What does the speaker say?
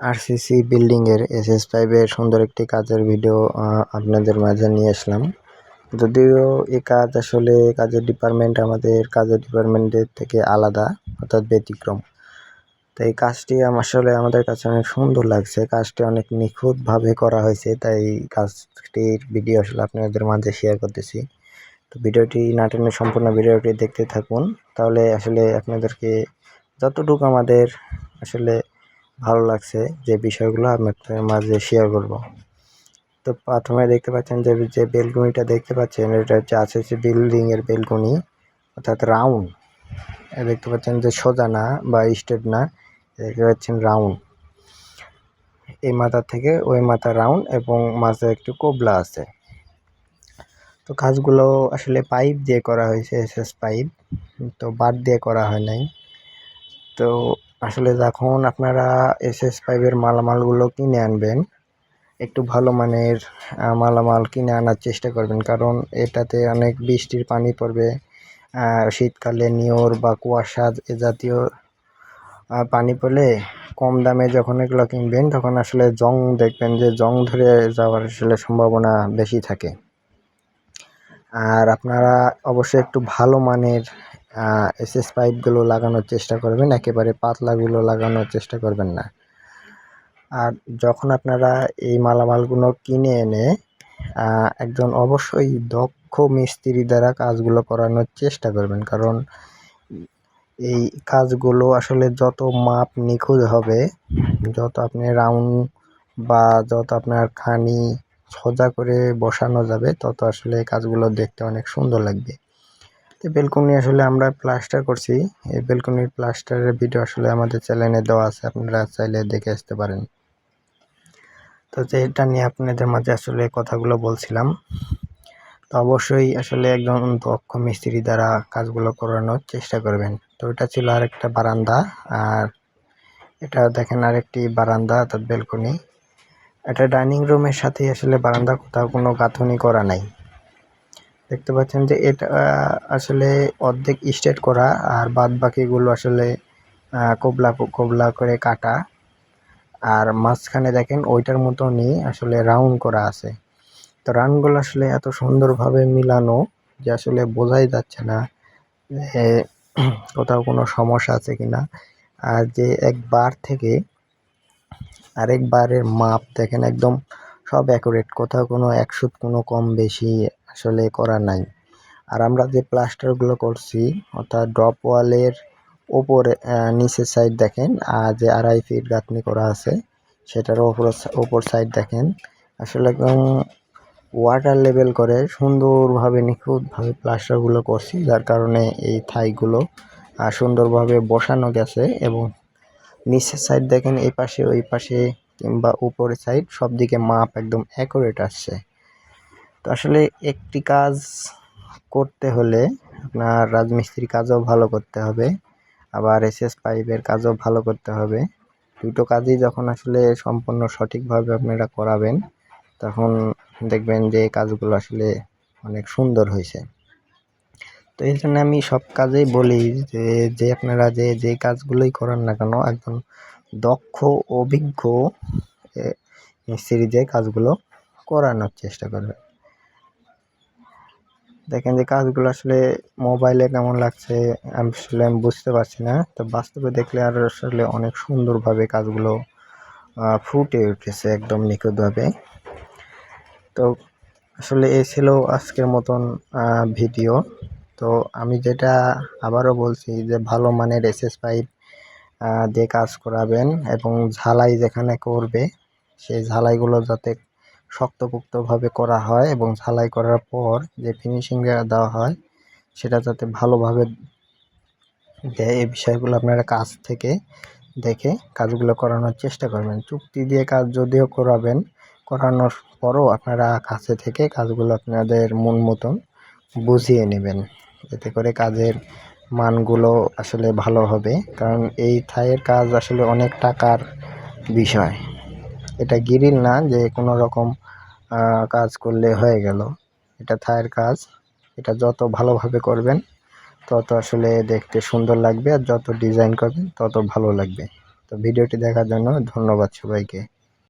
RCC বিল্ডিংয়ের S S ফাইভের সুন্দর একটি কাজের ভিডিও আপনাদের মাঝে নিয়ে আসলাম। যদিও এই কাজ আসলে কাজের ডিপার্টমেন্ট আমাদের কাজের ডিপার্টমেন্টের থেকে আলাদা, অর্থাৎ ব্যতিক্রম। তো এই কাজটি আসলে আমাদের কাছে অনেক সুন্দর লাগছে। কাজটি অনেক নিখুঁতভাবে করা হয়েছে, তাই কাজটির ভিডিও আসলে আপনাদের মাঝে শেয়ার করতেছি। তো ভিডিওটি নাটনের সম্পূর্ণ ভিডিওটি দেখতে থাকুন। তাহলে আসলে আপনাদেরকে যতটুকু আমাদের আসলে ভালো লাগছে যে বিষয়গুলো আপনাদের মাঝে শেয়ার করব। তো প্রথমে দেখতে পাচ্ছেন যে যে বেলকুনিটা দেখতে পাচ্ছেন, এটা হচ্ছে আছে হচ্ছে বিল্ডিংয়ের বেলকুনি, অর্থাৎ রাউন্ড দেখতে পাচ্ছেন যে সোজা না বা স্টেট না দেখতে পাচ্ছেন রাউন্ড এই মাথা থেকে ওই মাথা রাউন্ড এবং মাঝে একটু কোবলা আছে। তো কাজগুলো আসলে পাইপ দিয়ে করা হয়েছে এস এস পাইপ তো বার দিয়ে করা হয় নাই। তো আসলে যখন আপনারা এস এস পাইপের মালামালগুলো কিনে আনবেন, একটু ভালো মানের মালামাল কিনে আনার চেষ্টা করবেন। কারণ এটাতে অনেক বৃষ্টির পানি পড়বে শীতকালে নিয়র বা কুয়াশা এ জাতীয় পানি পড়লে কম দামে যখন এগুলো কিনবেন, তখন আসলে জং দেখবেন যে জং ধরে যাওয়ার আসলে সম্ভাবনা বেশি থাকে। আর আপনারা অবশ্যই একটু ভালো মানের এসএস পাইপগুলো লাগানোর চেষ্টা করবেন, একেবারে পাতলাগুলো লাগানোর চেষ্টা করবেন না। আর যখন আপনারা এই মালামালগুলো কিনে এনে একজন অবশ্যই দক্ষ মিস্ত্রি দ্বারা কাজগুলো করানোর চেষ্টা করবেন। কারণ এই কাজগুলো আসলে যত মাপ নিখুঁত হবে, যত আপনি রাউন্ড বা যত আপনার খানি সোজা করে বসানো যাবে, তত আসলে কাজগুলো দেখতে অনেক সুন্দর লাগবে। তো বেলকনি আসলে আমরা প্লাস্টার করছি। এই বেলকনির প্লাস্টারের ভিডিও আসলে আমাদের চ্যানেলে দেওয়া আছে, আপনারা চাইলে দেখে আসতে পারেন। তো এটা নিয়ে আপনাদের মাঝে আসলে কথাগুলো বলছিলাম। তো অবশ্যই আসলে একজন দক্ষ মিস্ত্রি দ্বারা কাজগুলো করানোর চেষ্টা করবেন। তো এটা ছিল আরেকটা বারান্দা, আর এটা দেখেন আরেকটি বারান্দা অর্থাৎ বেলকনি এটা ডাইনিং রুমের সাথে আসলে বারান্দা কোথাও কোনো গাঁথনি করা নাই। দেখতে পাচ্ছেন যে এটা আসলে অর্ধেক স্টেট করা আর বাদ বাকিগুলো আসলে কোবলা কোবলা করে কাটা। আর মাঝখানে দেখেন ওইটার মতনই আসলে রাউন্ড করা আছে। তো রাউন্ডগুলো আসলে এত সুন্দরভাবে মিলানো যে আসলে বোঝাই যাচ্ছে না কোথাও কোনো সমস্যা আছে কিনা। আর যে একবার থেকে আরেক বারের মাপ দেখেন একদম সব অ্যাকুরেট কোথাও কোনো একশো কোনো কম বেশি আসলে করা নাই। আর আমরা যে প্লাস্টারগুলো করছি, অর্থাৎ ড্রপ ওয়ালের ওপরে নিচের সাইড দেখেন, আর যে আড়াই ফিট গাঁথনি করা আছে, সেটার ওপর ওপর সাইড দেখেন, আসলে একদম ওয়াটার লেভেল করে সুন্দরভাবে, নিখুঁতভাবে প্লাস্টারগুলো করছি, যার কারণে এই থাইগুলো সুন্দরভাবে বসানো গেছে, এবং নিচের সাইড দেখেন, এই পাশে, ওই পাশে কিংবা উপরের সাইড সব দিকে মাপ একদম অ্যাকুরেট আসছে। তো আসলে একটি কাজ করতে হলে আপনার রাজমিস্ত্রির কাজও ভালো করতে হবে, আবার এসএস পাইপের কাজও ভালো করতে হবে। দুটো কাজই যখন আসলে সম্পূর্ণ সঠিকভাবে আপনারা করাবেন, তখন দেখবেন যে কাজগুলো আসলে অনেক সুন্দর হয়েছে। তো এই জন্য আমি সব কাজেই বলি যে যে আপনারা যে যে কাজগুলোই করেন না কেন একজন দক্ষ অভিজ্ঞ মিস্ত্রি যে কাজগুলো করানোর চেষ্টা করবে। দেখেন যে কাজগুলো আসলে মোবাইলে কেমন লাগছে, আমি আসলে আমি বুঝতে পারছি না। তো বাস্তবে দেখলে আর আসলে অনেক সুন্দরভাবে কাজগুলো ফুটে উঠেছে একদম নিখুঁতভাবে। তো আসলে এ ছিল আজকের মতন ভিডিও। তো আমি যেটা আবারও বলছি যে ভালো মানের এসএস পাইপ দিয়ে কাজ করাবেন এবং ঝালাই যেখানে করবে, সেই ঝালাইগুলো যাতে শক্তপোক্তভাবে করা হয় এবং ঝালাই করার পর যে ফিনিশিং দেওয়া হয়, সেটা যাতে ভালোভাবে দেয়, এই বিষয়গুলো আপনারা কাজ থেকে দেখে কাজগুলো করানোর চেষ্টা করবেন। চুক্তি দিয়ে কাজ যদিও করাবেন, করানোর পরও আপনারা কাছে থেকে কাজগুলো আপনাদের মন মতন বুঝিয়ে নেবেন। এতে করে কাজের মানগুলো আসলে ভালো হবে। কারণ এই থাইয়ের কাজ আসলে অনেক টাকার বিষয়। এটা গিরিল না যে কোনো রকম কাজ করলে হয়ে গেল। এটা থায়ের কাজ। এটা যত ভালোভাবে করবেন, তত আসলে দেখতে সুন্দর লাগবে আর যত ডিজাইন করবেন, তত ভালো লাগবে। তো ভিডিওটি দেখার জন্য ধন্যবাদ সবাইকে।